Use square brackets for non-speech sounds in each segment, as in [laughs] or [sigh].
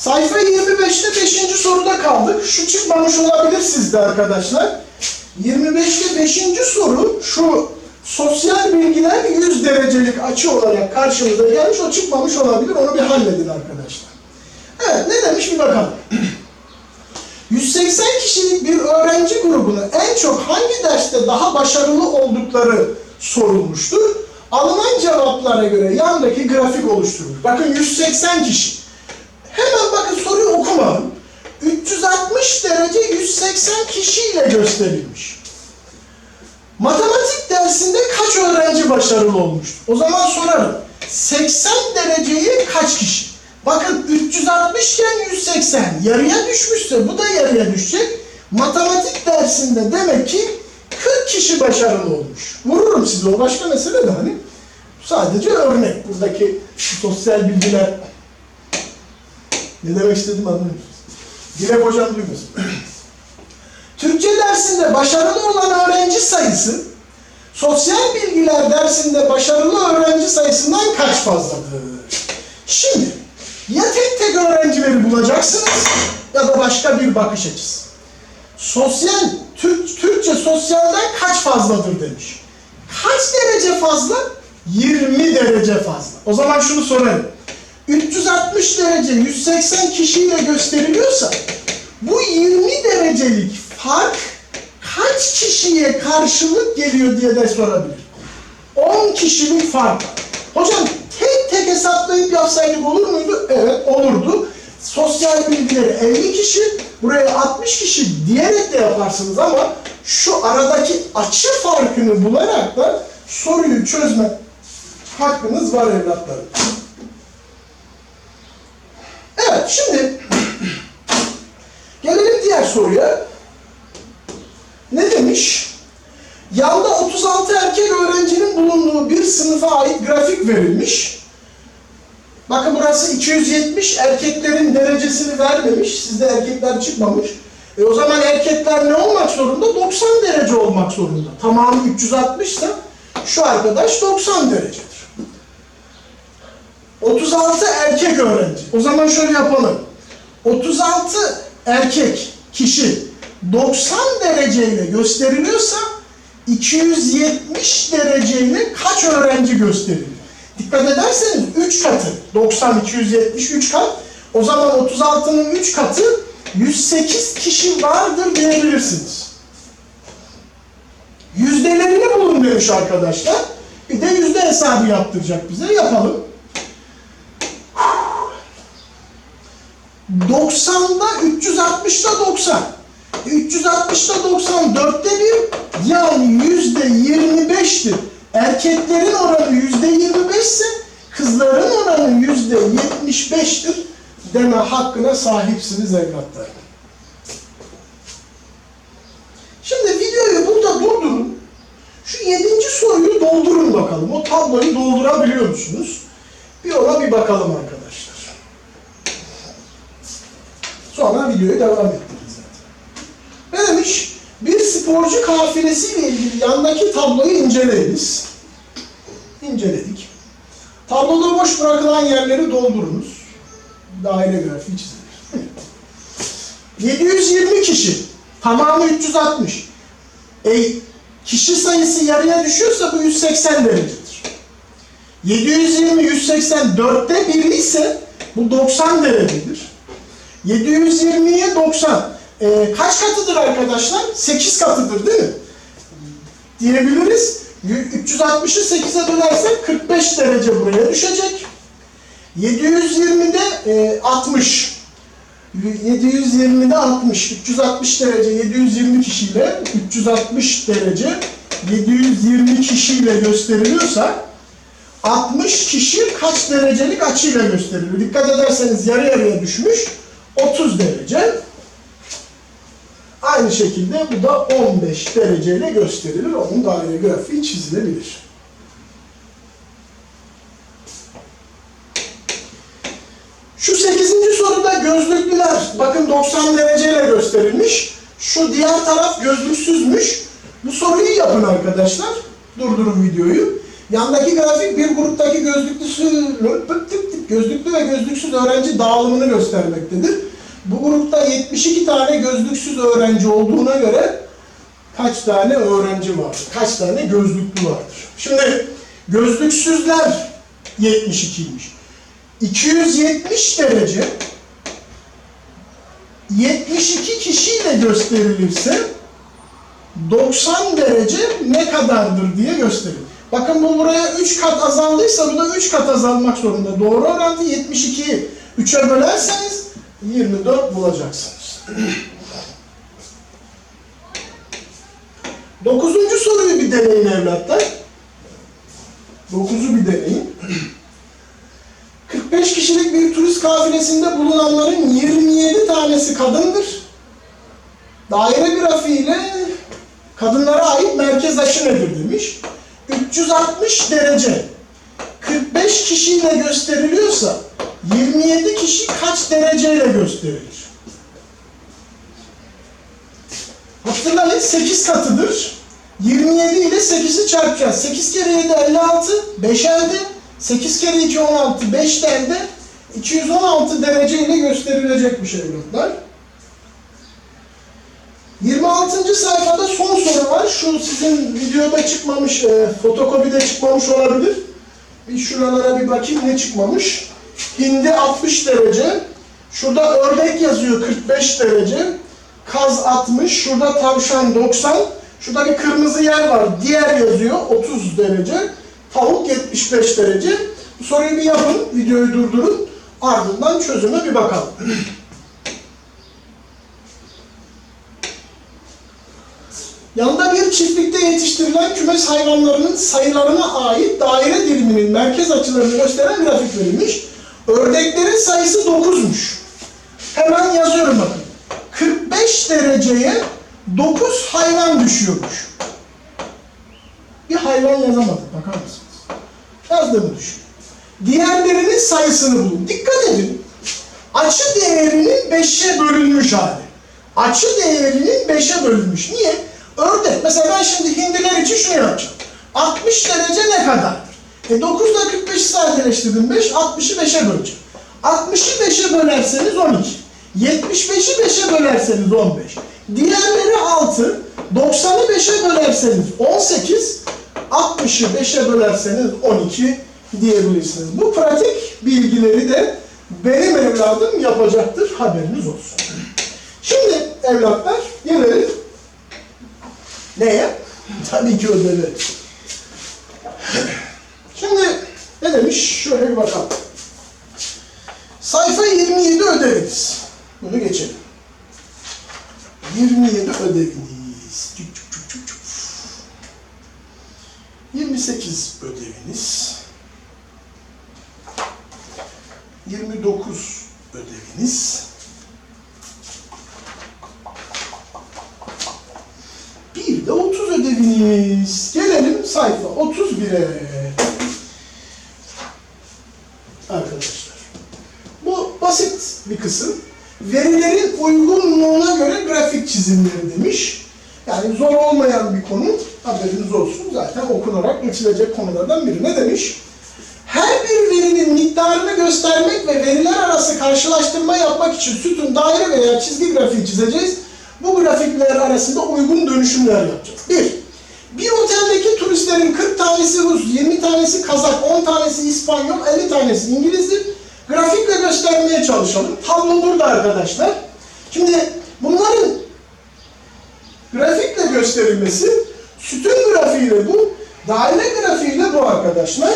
Sayfa 25'te 5. soruda kaldık. Şu çıkmamış olabilir sizde arkadaşlar. 25'te 5. soru şu sosyal bilgiler 100 derecelik açı olarak karşımıza gelmiş. O çıkmamış olabilir. Onu bir halledin arkadaşlar. Evet ne demiş bir bakalım. [clears throat] 180 kişilik bir öğrenci grubunu en çok hangi derste daha başarılı oldukları sorulmuştur. Alınan cevaplara göre yandaki grafik oluşturulur. Bakın 180 kişi. Hemen bakın soruyu okumadım. 360 derece 180 kişiyle gösterilmiş. Matematik dersinde kaç öğrenci başarılı olmuştur? O zaman sorarım. 80 dereceyi kaç kişi? Bakın 360 iken 180 yarıya düşmüşse bu da yarıya düşecek. Matematik dersinde demek ki 40 kişi başarılı olmuş. Vururum size o başka mesele de hani. Sadece örnek. Buradaki sosyal bilgiler ne demek istediğimi anlamıyorsunuz. Dilek hocam duymasın. Türkçe dersinde başarılı olan öğrenci sayısı sosyal bilgiler dersinde başarılı öğrenci sayısından kaç fazladır? Şimdi ya tek tek öğrencileri bulacaksınız ya da başka bir bakış açısı. Sosyal, Türk, Türkçe sosyalden kaç fazladır demiş. Kaç derece fazla? 20 derece fazla. O zaman şunu sorayım. 360 derece 180 kişiyle gösteriliyorsa bu 20 derecelik fark kaç kişiye karşılık geliyor diye de sorabilir. 10 kişilik fark. Hocam tek tek hesaplayıp yapsaydık olur muydu? Evet olurdu. Sosyal bilgileri 50 kişi, buraya 60 kişi diyerek de yaparsınız ama şu aradaki açı farkını bularak da soruyu çözme hakkınız var evlatlarım. Şimdi gelelim diğer soruya. Ne demiş? Yanda 36 erkek öğrencinin bulunduğu bir sınıfa ait grafik verilmiş. Bakın burası 270 erkeklerin derecesini vermemiş. Sizde erkekler çıkmamış. E o zaman erkekler ne olmak zorunda? 90 derece olmak zorunda. Tamamı 360 ise şu arkadaş 90 derecedir. 36 erkek öğrenci. O zaman şöyle yapalım. 36 erkek kişi 90 dereceyle gösteriliyorsa 270 dereceyle kaç öğrenci gösterilir? Dikkat ederseniz 3 katı 90 270 3 kat. O zaman 36'nın 3 katı 108 kişi vardır diyebilirsiniz. Yüzdelerini bulun demiş arkadaşlar. Bir de yüzde hesabı yaptıracak bize. Yapalım. 90'da 360'da 90. 360'da 90 dörtte bir yani yüzde 25'tir. Erkeklerin oranı yüzde 25 ise kızların oranı yüzde 75'tir deme hakkına sahipsiniz evlatlar. Şimdi videoyu burada durdurun. Şu yedinci soruyu doldurun bakalım. O tabloyu doldurabiliyor musunuz? Bir ona bir bakalım arkadaşlar. Sonra videoyu devam ettiririz zaten. Ne demiş? Bir sporcu kafilesiyle ilgili yandaki tabloyu inceleyiniz. İnceledik. Tabloda boş bırakılan yerleri doldurunuz. Daire grafiği çizilir. [laughs] 720 kişi. Tamamı 360. E, kişi sayısı yarıya düşüyorsa bu 180 derecedir. 720, 180 dörtte biri ise bu 90 derecedir. 720'ye 90. Ee, kaç katıdır arkadaşlar? 8 katıdır değil mi? Diyebiliriz. 360'ı 8'e bölersek 45 derece buraya düşecek. 720'de e, 60. 720'de 60. 360 derece 720 kişiyle 360 derece 720 kişiyle gösteriliyorsa 60 kişi kaç derecelik açıyla gösteriliyor? Dikkat ederseniz yarı yarıya düşmüş. 30 derece. Aynı şekilde bu da 15 dereceyle gösterilir. Onun daire grafiği çizilebilir. Şu 8. soruda gözlüklüler bakın 90 dereceyle gösterilmiş. Şu diğer taraf gözlüksüzmüş. Bu soruyu yapın arkadaşlar. Durdurun videoyu. Yandaki grafik bir gruptaki gözlüklüsü, gözlüklü ve gözlüksüz öğrenci dağılımını göstermektedir. Bu grupta 72 tane gözlüksüz öğrenci olduğuna göre kaç tane öğrenci vardır? Kaç tane gözlüklü vardır? Şimdi gözlüksüzler 72'ymiş. 270 derece 72 kişiyle gösterilirse 90 derece ne kadardır diye gösterir. Bakın bu buraya 3 kat azaldıysa bu da 3 kat azalmak zorunda. Doğru orantı 72'yi 3'e bölerseniz 24 bulacaksınız. Dokuzuncu soruyu bir deneyin evlatlar. Dokuzu bir deneyin. 45 kişilik bir turist kafilesinde bulunanların 27 tanesi kadındır. Daire grafiğiyle kadınlara ait merkez açı nedir demiş. 360 derece 45 kişiyle gösteriliyorsa 27 kişi kaç dereceyle gösterilir? Hatırlayın 8 katıdır. 27 ile 8'i çarpacağız. 8 kere 7 56, 5 elde. 8 kere 2 16, 5 de elde. 216 derece ile gösterilecek bir şey evlatlar. 26. sayfada son soru var. Şu sizin videoda çıkmamış, e, fotokopide çıkmamış olabilir. Bir şuralara bir bakayım ne çıkmamış. Hindi 60 derece. Şurada ördek yazıyor 45 derece. Kaz 60. Şurada tavşan 90. Şurada bir kırmızı yer var. Diğer yazıyor 30 derece. Tavuk 75 derece. Bu soruyu bir yapın. Videoyu durdurun. Ardından çözüme bir bakalım. Yanında bir çiftlikte yetiştirilen kümes hayvanlarının sayılarına ait daire diliminin merkez açılarını gösteren grafik verilmiş. Ördeklerin sayısı 9'muş. Hemen yazıyorum bakın. 45 dereceye 9 hayvan düşüyormuş. Bir hayvan yazamadık bakar mısınız? Yazdığımı düşün. Diğerlerinin sayısını bulun. Dikkat edin. Açı değerinin 5'e bölünmüş hali. Açı değerinin 5'e bölünmüş. Niye? Ördek. Mesela ben şimdi hindiler için şunu yapacağım. 60 derece ne kadardır? E 9 ile 45'i sadeleştirdim 5, 60'ı 5'e böleceğim. 60'ı 5'e bölerseniz 12. 75'i 5'e bölerseniz 15. Diğerleri 6. 90'ı 5'e bölerseniz 18. 60'ı 5'e bölerseniz 12 diyebilirsiniz. Bu pratik bilgileri de benim evladım yapacaktır. Haberiniz olsun. Şimdi evlatlar gelelim Neye? Tabii ki ödevi. Şimdi ne demiş? Şöyle bir bakalım. Sayfa 27 ödeviniz. Bunu geçelim. 27 ödeviniz. Cuk cuk cuk cuk cuk. 28 ödeviniz. 29 ödeviniz. Bir de 30 ödeviniz. Gelelim sayfa 31'e. Arkadaşlar. Bu basit bir kısım. Verilerin uygunluğuna göre grafik çizimleri demiş. Yani zor olmayan bir konu. Haberiniz olsun. Zaten okunarak geçilecek konulardan biri. Ne demiş? Her bir verinin miktarını göstermek ve veriler arası karşılaştırma yapmak için sütun, daire veya çizgi grafiği çizeceğiz. Bu grafikler arasında uygun dönüşümler yapacağız. Bir, bir oteldeki turistlerin 40 tanesi Rus, 20 tanesi Kazak, 10 tanesi İspanyol, 50 tanesi İngilizdir. Grafikle göstermeye çalışalım. Tablo burada arkadaşlar. Şimdi bunların grafikle gösterilmesi, sütun grafiğiyle bu, daire grafiğiyle bu arkadaşlar.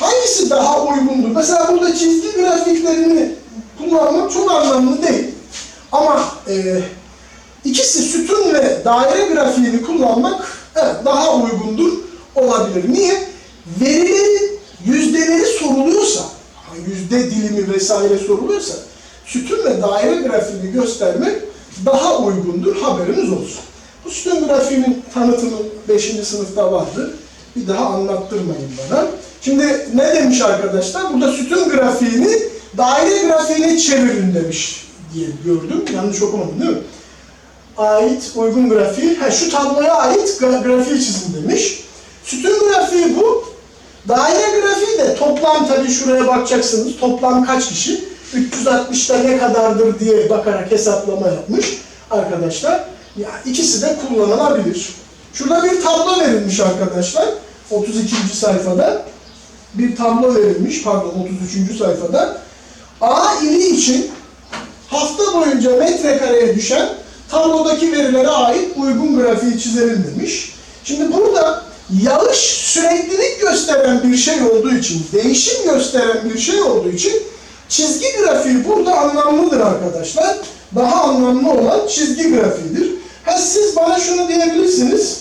Hangisi daha uygundur? Mesela burada çizgi grafiklerini kullanmak çok anlamlı değil. Ama e, ikisi sütun ve daire grafiğini kullanmak evet, daha uygundur olabilir. Niye? Verilerin yüzdeleri soruluyorsa, yüzde dilimi vesaire soruluyorsa sütun ve daire grafiğini göstermek daha uygundur. Haberiniz olsun. Bu sütun grafiğinin tanıtımı 5. sınıfta vardı. Bir daha anlattırmayın bana. Şimdi ne demiş arkadaşlar? Burada sütun grafiğini daire grafiğine çevirin demiş diye gördüm. Yanlış okumadım değil mi? Ait uygun grafiği, ha, şu tabloya ait gra- grafiği çizin demiş. Sütun grafiği bu. Daire grafiği de toplam tabii şuraya bakacaksınız. Toplam kaç kişi? 360'da ne kadardır diye bakarak hesaplama yapmış arkadaşlar. Ya ikisi de kullanılabilir. Şurada bir tablo verilmiş arkadaşlar. 32. sayfada bir tablo verilmiş. Pardon 33. sayfada. A ili için hafta boyunca metrekareye düşen tablodaki verilere ait uygun grafiği çizelim demiş. Şimdi burada yağış süreklilik gösteren bir şey olduğu için, değişim gösteren bir şey olduğu için çizgi grafiği burada anlamlıdır arkadaşlar. Daha anlamlı olan çizgi grafiğidir. Ha siz bana şunu diyebilirsiniz.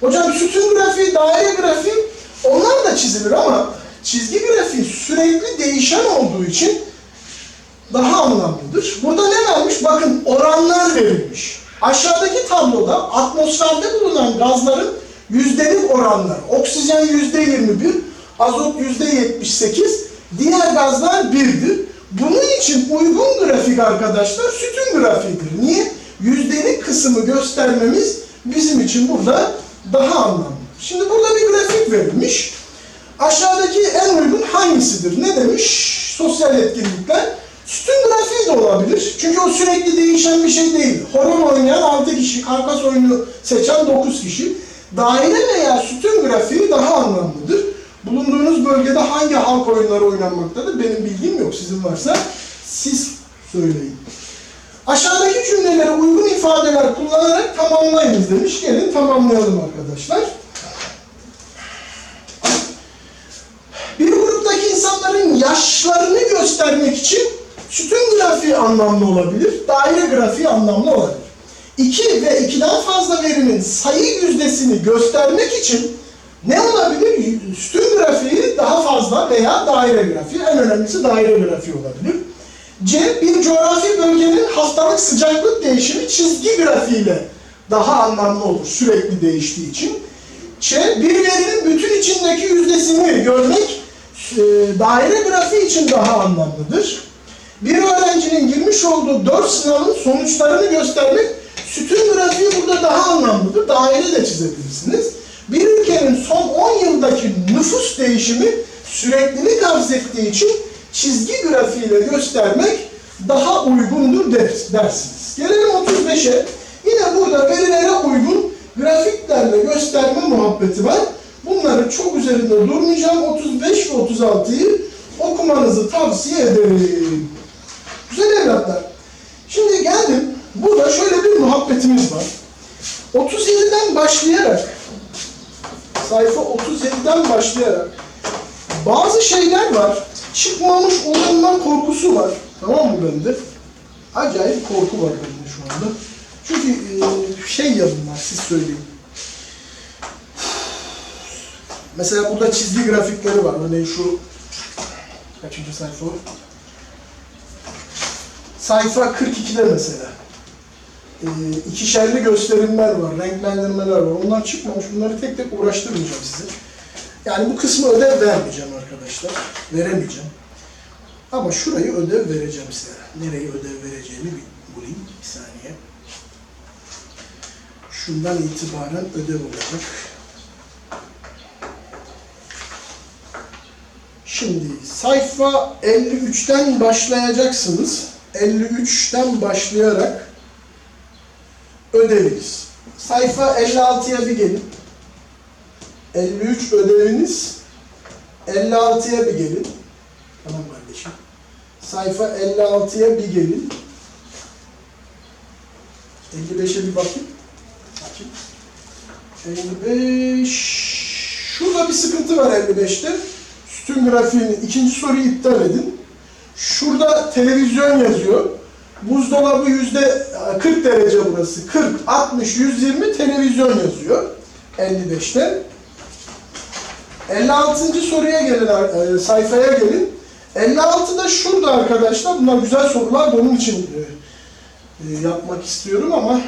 Hocam sütun grafiği, daire grafiği onlar da çizilir ama çizgi grafiği sürekli değişen olduğu için daha anlamlıdır. Burada ne vermiş? Bakın oranlar verilmiş. Aşağıdaki tabloda atmosferde bulunan gazların yüzdelik oranları. Oksijen yüzde 21, azot yüzde 78, diğer gazlar birdir. Bunun için uygun grafik arkadaşlar sütun grafiğidir. Niye? Yüzdelik kısmı göstermemiz bizim için burada daha anlamlı. Şimdi burada bir grafik verilmiş. Aşağıdaki en uygun hangisidir? Ne demiş? Sosyal etkinlikler. Sütun grafiği de olabilir. Çünkü o sürekli değişen bir şey değil. Horon oynayan 6 kişi, karkas oyunu seçen 9 kişi. Daire veya sütun grafiği daha anlamlıdır. Bulunduğunuz bölgede hangi halk oyunları oynanmaktadır? Benim bilgim yok. Sizin varsa siz söyleyin. Aşağıdaki cümlelere uygun ifadeler kullanarak tamamlayınız demiş. Gelin tamamlayalım arkadaşlar. Bir gruptaki insanların yaşlarını göstermek için sütun grafiği anlamlı olabilir, daire grafiği anlamlı olabilir. İki ve ikiden fazla verinin sayı yüzdesini göstermek için ne olabilir? Sütun grafiği daha fazla veya daire grafiği. En önemlisi daire grafiği olabilir. C. Bir coğrafi bölgenin haftalık sıcaklık değişimi çizgi grafiğiyle daha anlamlı olur sürekli değiştiği için. Ç. Bir verinin bütün içindeki yüzdesini görmek e, daire grafiği için daha anlamlıdır. Bir öğrencinin girmiş olduğu dört sınavın sonuçlarını göstermek sütun grafiği burada daha anlamlıdır. Daire de çizebilirsiniz. Bir ülkenin son 10 yıldaki nüfus değişimi süreklilik arz ettiği için çizgi grafiğiyle göstermek daha uygundur ders, dersiniz. Gelelim 35'e. Yine burada verilere uygun grafiklerle gösterme muhabbeti var. Bunları çok üzerinde durmayacağım. 35 ve 36'yı okumanızı tavsiye ederim. Güzel evlatlar. Şimdi geldim. Burada şöyle bir muhabbetimiz var. 37'den başlayarak sayfa 37'den başlayarak bazı şeyler var. Çıkmamış olunma korkusu var. Tamam mı bende? Acayip korku var bende şu anda. Çünkü e, şey yazın var, siz söyleyin. Mesela burada çizgi grafikleri var. Örneğin şu kaçıncı sayfa? Sayfa 42'de mesela. E, ikişerli gösterimler var, renklendirmeler var. Onlar çıkmamış. Bunları tek tek uğraştırmayacağım size. Yani bu kısmı ödev vermeyeceğim arkadaşlar. Veremeyeceğim. Ama şurayı ödev vereceğim size. Nereye ödev vereceğimi bulayım. Bir saniye. Şundan itibaren ödev olacak. Şimdi sayfa 53'ten başlayacaksınız. 53'ten başlayarak ödeviniz. Sayfa 56'ya bir gelin. 53 ödeviniz. 56'ya bir gelin. Tamam kardeşim. Sayfa 56'ya bir gelin. 55'e bir bakayım. Bakayım. 55. Şurada bir sıkıntı var 55'te. Sütun grafiğini ikinci soruyu iptal edin. Şurada televizyon yazıyor. Buzdolabı yüzde 40 derece burası. 40, 60, 120 televizyon yazıyor. 55'te. 56. soruya gelin, e, sayfaya gelin. 56'da şurada arkadaşlar, bunlar güzel sorular da onun için e, e, yapmak istiyorum ama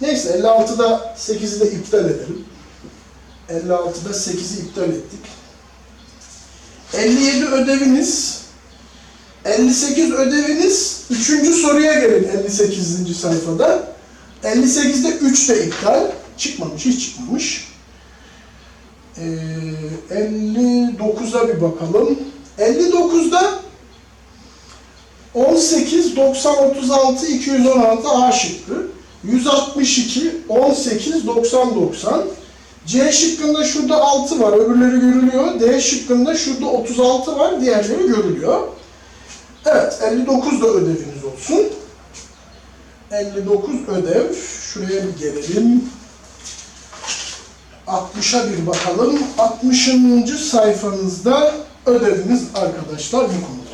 neyse 56'da 8'i de iptal edelim. 56'da 8'i iptal ettik. 57 ödeviniz, 58 ödeviniz, 3. soruya gelin 58. sayfada. 58'de 3 de iptal. Çıkmamış, hiç çıkmamış. Ee, 59'a bir bakalım. 59'da 18, 90, 36, 216 A şıkkı. 162, 18, 90, 90. C şıkkında şurada 6 var, öbürleri görülüyor. D şıkkında şurada 36 var, diğerleri görülüyor. Evet, 59 da ödeviniz olsun. 59 ödev. Şuraya bir gelelim. 60'a bir bakalım. 60. sayfanızda ödeviniz arkadaşlar bu konuda.